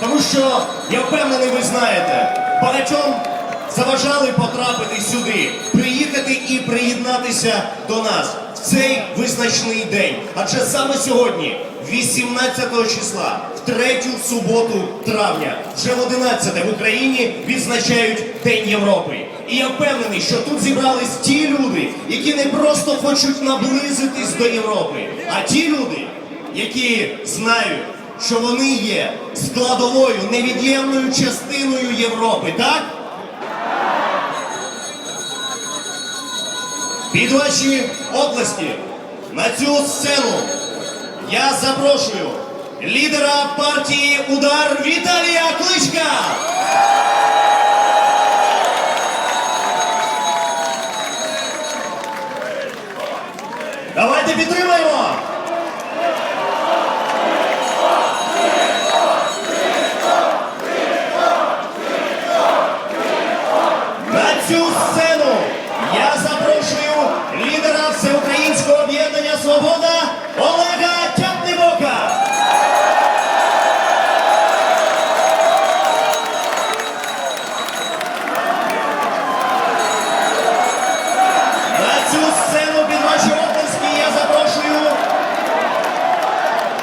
Тому що я впевнений, ви знаєте, багатьом заважали потрапити сюди, приїхати і приєднатися до нас в цей визначний день. Адже саме сьогодні, 18 числа, в третю суботу травня, вже в 11 в Україні відзначають День Європи. І я впевнений, що тут зібрались ті люди, які не просто хочуть наблизитись до Європи, а ті люди, які знають, що вони є складовою, невід'ємною частиною Європи, так? Під ваші області на цю сцену я запрошую лідера партії Удар Віталія Кличка. Давайте підтримаємо. Сцену я запрошую лідера Всеукраїнського об'єднання Свобода Олега Тяпнебока. На цю сцену під ваші оплески я запрошую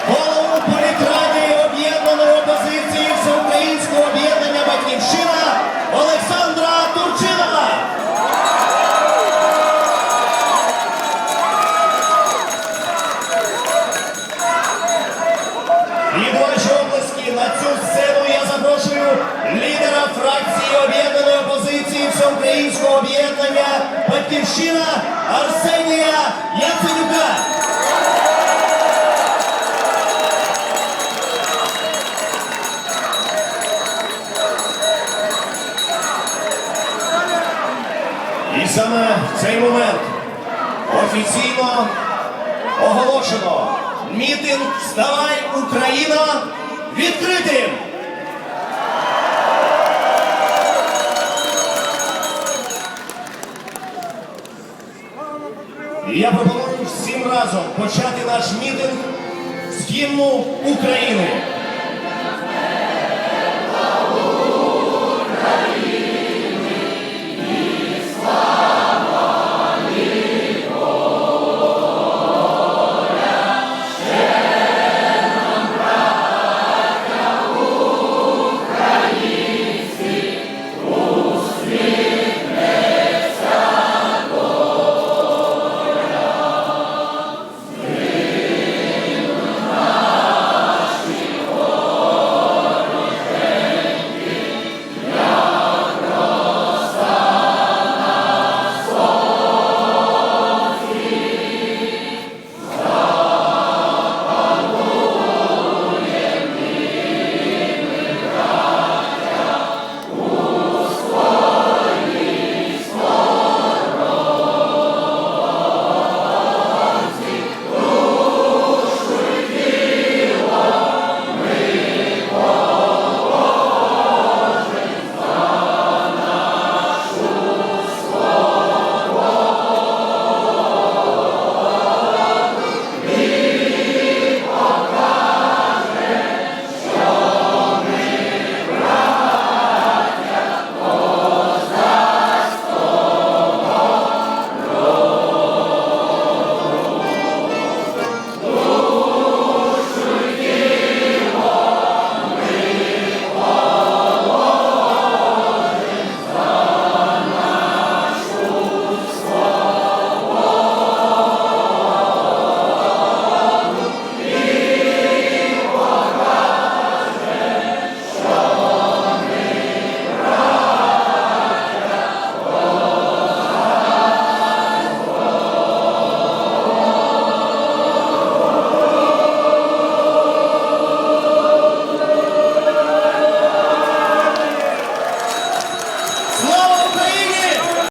голову політради об'єднаної опозиції Всеукраїнського об'єднання Батьківщина Олександра Від ваші обласки на цю сцену я запрошую лідера фракції об'єднаної опозиції Всеукраїнського об'єднання Батьківщина Арсенія Яценюка. І саме в цей момент офіційно оголошено мітинг Вставай Україна відкритим. Я пропоную всім разом почати наш мітинг з гімну України.